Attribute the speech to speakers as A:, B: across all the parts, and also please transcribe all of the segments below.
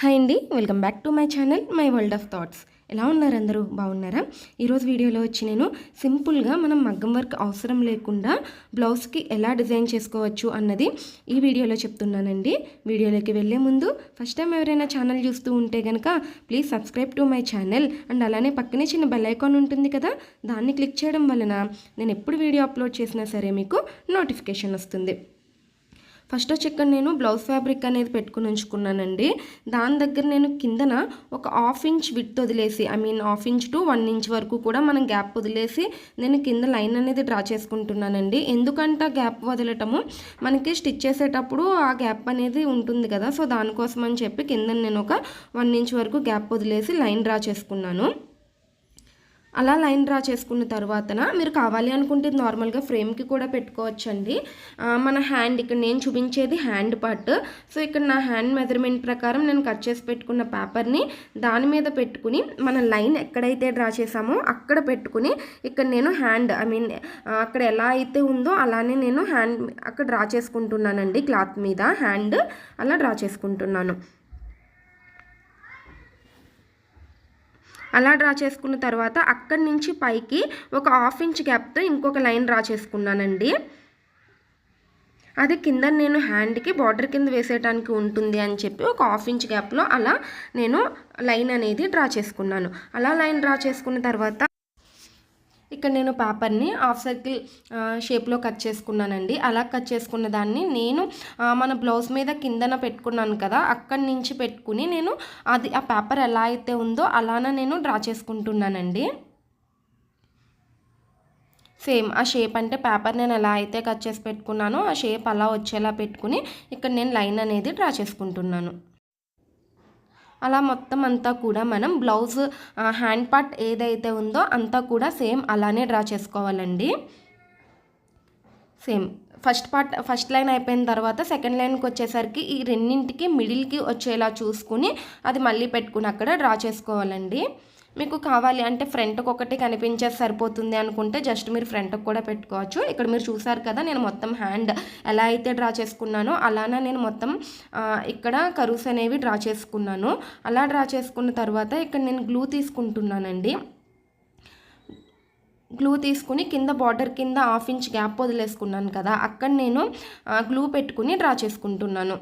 A: Hi అండి welcome back to my channel my world of thoughts. ఎలా ఉన్నారు అందరూ? బాగున్నారా? ఈరోజు వీడియోలో వచ్చి నేను సింపుల్గా మనం మగ్గం వర్క్ అవసరం లేకుండా బ్లౌజ్కి ఎలా డిజైన్ చేసుకోవచ్చు అన్నది ఈ వీడియోలో చెప్తున్నానండి. వీడియోలోకి వెళ్ళే ముందు ఫస్ట్ టైం ఎవరైనా ఛానల్ చూస్తూ ఉంటే కనుక please subscribe to my channel and అలానే పక్కనే చిన్న బెల్ ఐకాన్ ఉంటుంది కదా దాన్ని క్లిక్ చేయడం వలన నేను ఎప్పుడు వీడియో అప్లోడ్ చేసినా సరే మీకు నోటిఫికేషన్ వస్తుంది. ఫస్ట్ వచ్చి ఇక్కడ నేను బ్లౌజ్ ఫ్యాబ్రిక్ అనేది పెట్టుకుని ఉంచుకున్నానండి. దాని దగ్గర నేను కిందన ఒక హాఫ్ ఇంచ్ విత్ వదిలేసి I mean half inch to one inch వరకు కూడా మనం గ్యాప్ వదిలేసి నేను కింద లైన్ అనేది డ్రా చేసుకుంటున్నానండి. ఎందుకంటే ఆ గ్యాప్ వదలటము మనకి స్టిచ్ చేసేటప్పుడు ఆ గ్యాప్ అనేది ఉంటుంది కదా సో దానికోసం అని చెప్పి కింద నేను ఒక వన్ ఇంచ్ వరకు గ్యాప్ వదిలేసి లైన్ డ్రా చేసుకున్నాను. అలా లైన్ డ్రా చేసుకున్న తర్వాతన మీరు కావాలి అనుకుంటే నార్మల్గా ఫ్రేమ్కి కూడా పెట్టుకోవచ్చండి. మన హ్యాండ్ ఇక్కడ నేను చూపించేది హ్యాండ్ పార్ట్ సో ఇక్కడ నా హ్యాండ్ మెజర్మెంట్ ప్రకారం నేను కట్ చేసి పెట్టుకున్న పేపర్ని దాని మీద పెట్టుకుని మన లైన్ ఎక్కడైతే డ్రా చేసామో అక్కడ పెట్టుకుని ఇక్కడ నేను హ్యాండ్ ఐ మీన్ అక్కడ ఎలా అయితే ఉందో అలానే నేను హ్యాండ్ అక్కడ డ్రా చేసుకుంటున్నానండి క్లాత్ మీద. హ్యాండ్ అలా డ్రా చేసుకుంటున్నాను. అలా డ్రా చేసుకున్న తర్వాత అక్కడి నుంచి పైకి ఒక హాఫ్ ఇంచ్ గ్యాప్తో ఇంకొక లైన్ డ్రా చేసుకున్నానండి. అది కింద నేను హ్యాండ్కి బార్డర్ కింద వేసేయడానికి ఉంటుంది అని చెప్పి ఒక హాఫ్ ఇంచ్ గ్యాప్లో అలా నేను లైన్ అనేది డ్రా చేసుకున్నాను. అలా లైన్ డ్రా చేసుకున్న తర్వాత ఇక్కడ నేను పేపర్ని హాఫ్ సర్కిల్ షేప్లో కట్ చేసుకున్నానండి. అలా కట్ చేసుకున్న దాన్ని నేను మన బ్లౌజ్ మీద కిందన పెట్టుకున్నాను కదా అక్కడి నుంచి పెట్టుకుని నేను అది ఆ పేపర్ ఎలా అయితే ఉందో అలానే నేను డ్రా చేసుకుంటున్నానండి. సేమ్ ఆ షేప్ అంటే పేపర్ నేను ఎలా అయితే కట్ చేసి పెట్టుకున్నానో ఆ షేప్ అలా వచ్చేలా పెట్టుకుని ఇక్కడ నేను లైన్ అనేది డ్రా చేసుకుంటున్నాను. అలా మొత్తం అంతా కూడా మనం బ్లౌజ్ హ్యాండ్ పార్ట్ ఏదైతే ఉందో అంతా కూడా సేమ్ అలానే డ్రా చేసుకోవాలండి. Same. First part first line అయిపోయిన తర్వాత సెకండ్ లైన్కి వచ్చేసరికి ఈ రెండింటికి మిడిల్కి వచ్చేలా చూసుకుని అది మళ్ళీ పెట్టుకుని అక్కడ డ్రా చేసుకోవాలండి. మీకు కావాలి అంటే ఫ్రంట్కి ఒకటి కనిపించేది సరిపోతుంది అనుకుంటే జస్ట్ మీరు ఫ్రంట్కి కూడా పెట్టుకోవచ్చు. ఇక్కడ మీరు చూసారు కదా నేను మొత్తం హ్యాండ్ ఎలా అయితే డ్రా చేసుకున్నానో అలానే నేను మొత్తం ఇక్కడ కరువుస్ అనేవి డ్రా చేసుకున్నాను. అలా డ్రా చేసుకున్న తర్వాత ఇక్కడ నేను గ్లూ తీసుకుంటున్నానండి. గ్లూ తీసుకుని కింద బార్డర్ కింద హాఫ్ ఇంచ్ గ్యాప్ వదిలేసుకున్నాను కదా అక్కడ నేను గ్లూ పెట్టుకుని డ్రా చేసుకుంటున్నాను.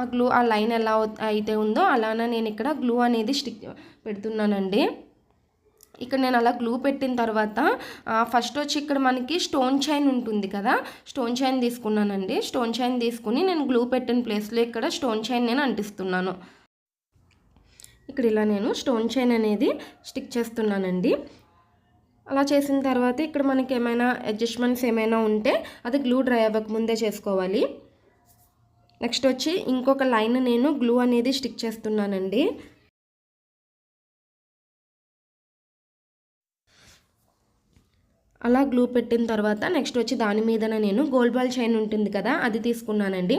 A: ఆ గ్లూ ఆ లైన్ ఎలా అయితే ఉందో అలానే నేను ఇక్కడ గ్లూ అనేది స్టిక్ పెడుతున్నానండి. ఇక్కడ నేను అలా గ్లూ పెట్టిన తర్వాత ఫస్ట్ వచ్చి ఇక్కడ మనకి స్టోన్ చైన్ ఉంటుంది కదా స్టోన్ చైన్ తీసుకున్నానండి. స్టోన్ చైన్ తీసుకుని నేను గ్లూ పెట్టిన ప్లేస్లో ఇక్కడ స్టోన్ చైన్ నేను అంటిస్తున్నాను. ఇక్కడ ఇలా నేను స్టోన్ చైన్ అనేది స్టిక్ చేస్తున్నానండి. అలా చేసిన తర్వాత ఇక్కడ మనకి ఏమైనా అడ్జస్ట్మెంట్స్ ఏమైనా ఉంటే అది గ్లూ డ్రై అవ్వక ముందే చేసుకోవాలి. నెక్స్ట్ వచ్చి ఇంకొక లైన్ నేను గ్లూ అనేది స్టిక్ చేస్తున్నానండి. అలా గ్లూ పెట్టిన తర్వాత నెక్స్ట్ వచ్చి దాని మీదన నేను గోల్డ్ బాల్ చైన్ ఉంటుంది కదా అది తీసుకున్నానండి.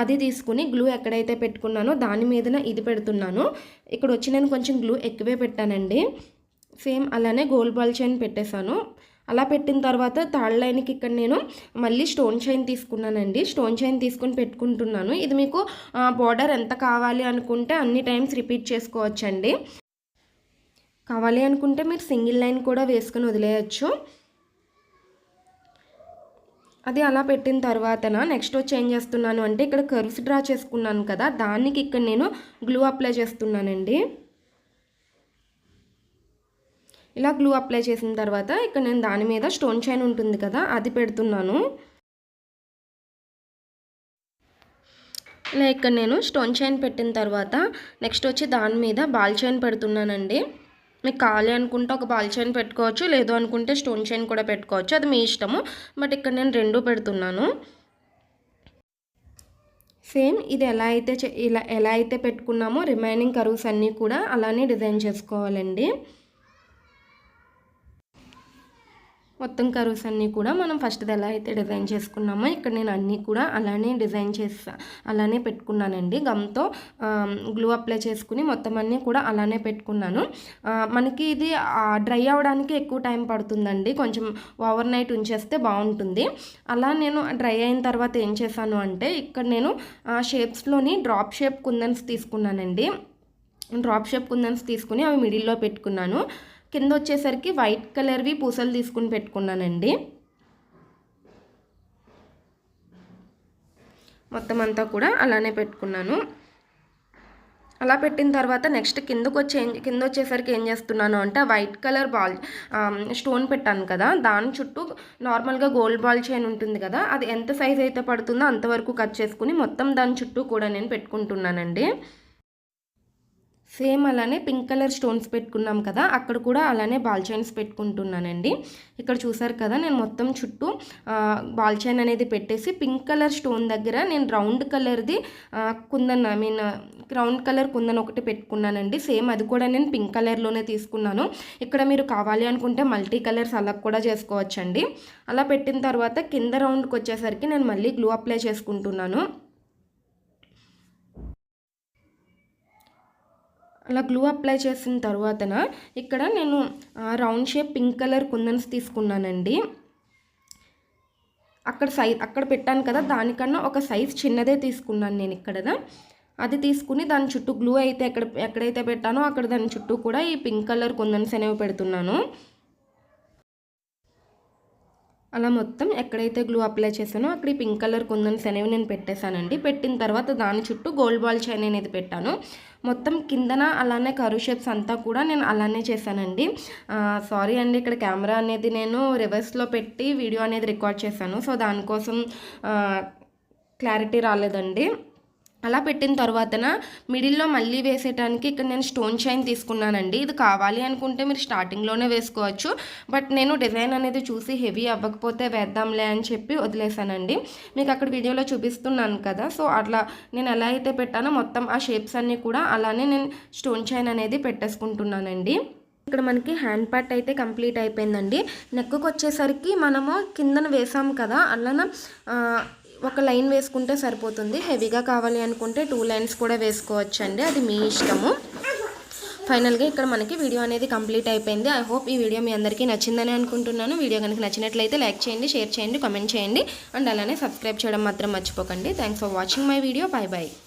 A: అది తీసుకుని గ్లూ ఎక్కడైతే పెట్టుకున్నానో దాని మీదన ఇది పెడుతున్నాను. ఇక్కడ వచ్చి నేను కొంచెం గ్లూ ఎక్కువే పెట్టానండి. సేమ్ అలానే గోల్డ్ బాల్ చైన్ పెట్టేశాను. అలా పెట్టిన తర్వాత థర్డ్ లైన్కి ఇక్కడ నేను మళ్ళీ స్టోన్ చైన్ తీసుకున్నానండి. స్టోన్ చైన్ తీసుకుని పెట్టుకుంటున్నాను. ఇది మీకు బార్డర్ ఎంత కావాలి అనుకుంటే అన్ని టైమ్స్ రిపీట్ చేసుకోవచ్చండి. కావాలి అనుకుంటే మీరు సింగిల్ లైన్ కూడా వేసుకొని వదిలేయచ్చు. అది అలా పెట్టిన తర్వాతన నెక్స్ట్ వచ్చి ఏం చేస్తున్నాను అంటే ఇక్కడ కర్వ్స్ డ్రా చేసుకున్నాను కదా దానికి ఇక్కడ నేను గ్లూ అప్లై చేస్తున్నానండి. ఇలా గ్లూ అప్లై చేసిన తర్వాత ఇక్కడ నేను దాని మీద స్టోన్ చైన్ ఉంటుంది కదా అది పెడుతున్నాను. ఇలా ఇక్కడ నేను స్టోన్ చైన్ పెట్టిన తర్వాత నెక్స్ట్ వచ్చి దాని మీద బాల్ చైన్ పెడుతున్నానండి. మీకు కావాలి అనుకుంటే ఒక బాల్ చైన్ పెట్టుకోవచ్చు లేదు అనుకుంటే స్టోన్ చైన్ కూడా పెట్టుకోవచ్చు అది మీ ఇష్టము. బట్ ఇక్కడ నేను రెండు పెడుతున్నాను. సేమ్ ఇది ఎలా అయితే చే- ఇలా ఎలా అయితే పెట్టుకున్నామో రిమైనింగ్ కరువుస్ అన్నీ కూడా అలానే డిజైన్ చేసుకోవాలండి. మొత్తం కర్వ్స్ అన్నీ కూడా మనం ఫస్ట్ది ఎలా అయితే డిజైన్ చేసుకున్నామో ఇక్కడ నేను అన్నీ కూడా అలానే డిజైన్ చేసా అలానే పెట్టుకున్నానండి. గమ్తో గ్లూ అప్లై చేసుకుని మొత్తం అన్నీ కూడా అలానే పెట్టుకున్నాను. మనకి ఇది డ్రై అవ్వడానికి ఎక్కువ టైం పడుతుందండి. కొంచెం ఓవర్ నైట్ ఉంచేస్తే బాగుంటుంది. అలా నేను డ్రై అయిన తర్వాత ఏం చేశాను అంటే ఇక్కడ నేను షేప్స్లోని డ్రాప్ షేప్ కుందన్స్ తీసుకున్నానండి. డ్రాప్ షేప్ కుందన్స్ తీసుకుని అవి మిడిల్లో పెట్టుకున్నాను. కింద వచ్చేసరికి వైట్ కలర్వి పూసలు తీసుకుని పెట్టుకున్నానండి. మొత్తం అంతా కూడా అలానే పెట్టుకున్నాను. అలా పెట్టిన తర్వాత నెక్స్ట్ కిందకు వచ్చే కింద వచ్చేసరికి ఏం చేస్తున్నాను అంటే వైట్ కలర్ బాల్ స్టోన్ పెట్టాను కదా దాని చుట్టూ నార్మల్గా గోల్డ్ బాల్ చైన్ ఉంటుంది కదా అది ఎంత సైజ్ అయితే పడుతుందో అంతవరకు కట్ చేసుకుని మొత్తం దాని చుట్టూ కూడా నేను పెట్టుకుంటున్నానండి. సేమ్ అలానే పింక్ కలర్ స్టోన్స్ పెట్టుకున్నాం కదా అక్కడ కూడా అలానే బాల్ చైన్స్ పెట్టుకుంటున్నానండి. ఇక్కడ చూసారు కదా నేను మొత్తం చుట్టూ బాల్ చైన్ అనేది పెట్టేసి పింక్ కలర్ స్టోన్ దగ్గర నేను రౌండ్ కలర్ది kundan I mean round colour kundan ఒకటి పెట్టుకున్నానండి. సేమ్ అది కూడా నేను పింక్ కలర్లోనే తీసుకున్నాను. ఇక్కడ మీరు కావాలి అనుకుంటే మల్టీ కలర్స్ అలా కూడా చేసుకోవచ్చండి. అలా పెట్టిన తర్వాత కింద రౌండ్కి వచ్చేసరికి నేను మళ్ళీ గ్లూ అప్లై చేసుకుంటున్నాను. అలా గ్లూ అప్లై చేసిన తర్వాతన ఇక్కడ నేను రౌండ్ షేప్ పింక్ కలర్ కుందన్స్ తీసుకున్నానండి. అక్కడ సైజ్ అక్కడ పెట్టాను కదా దానికన్నా ఒక సైజ్ చిన్నదే తీసుకున్నాను నేను ఇక్కడ అది తీసుకుని దాని చుట్టూ గ్లూ అయితే ఎక్కడ ఎక్కడైతే పెట్టానో అక్కడ దాని చుట్టూ కూడా ఈ పింక్ కలర్ కుందన్స్ అనేవి పెడుతున్నాను. అలా మొత్తం ఎక్కడైతే గ్లూ అప్లై చేశానో అక్కడ ఈ పింక్ కలర్ కుందన్స్ అనేవి నేను పెట్టేశానండి. పెట్టిన తర్వాత దాని చుట్టూ గోల్డ్ బాల్ చైన్ అనేది పెట్టాను. మొత్తం కిందన అలానే కరు షేప్స్ అంతా కూడా నేను అలానే చేశానండి. సారీ అండి ఇక్కడ కెమెరా అనేది నేను రివర్స్లో పెట్టి వీడియో అనేది రికార్డ్ చేశాను. సో దానికోసం క్లారిటీ రాలేదండి. అలా పెట్టిన తర్వాతన మిడిల్లో మళ్ళీ వేసేటానికి ఇక్కడ నేను స్టోన్ చైన్ తీసుకున్నానండి. ఇది కావాలి అనుకుంటే మీరు స్టార్టింగ్లోనే వేసుకోవచ్చు. బట్ నేను డిజైన్ అనేది చూసి హెవీ అవ్వకపోతే వేద్దాంలే అని చెప్పి వదిలేసానండి. మీకు అక్కడ వీడియోలో చూపిస్తున్నాను కదా. సో అట్లా నేను ఎలా అయితే పెట్టానో మొత్తం ఆ షేప్స్ అన్నీ కూడా అలానే నేను స్టోన్ చైన్ అనేది పెట్టేసుకుంటున్నానండి. ఇక్కడ మనకి హ్యాండ్ పార్ట్ అయితే కంప్లీట్ అయిపోయిందండి. నెక్కు వచ్చేసరికి మనము కిందన వేసాము కదా. అలాన ఒక లైన్ వేసుకుంటే సరిపోతుంది. హెవీగా కావాలి అనుకుంటే టూ లైన్స్ కూడా వేసుకోవచ్చు అండి అది మీ ఇష్టము. ఫైనల్గా ఇక్కడ మనకి వీడియో అనేది కంప్లీట్ అయిపోయింది. ఐ హోప్ ఈ వీడియో మీ అందరికీ నచ్చిందని అనుకుంటున్నాను. వీడియో కనుక నచ్చినట్లయితే లైక్ చేయండి షేర్ చేయండి కామెంట్ చేయండి. అండ్ అలానే సబ్స్క్రైబ్ చేయడం మాత్రం మర్చిపోకండి. Thanks for watching my video bye bye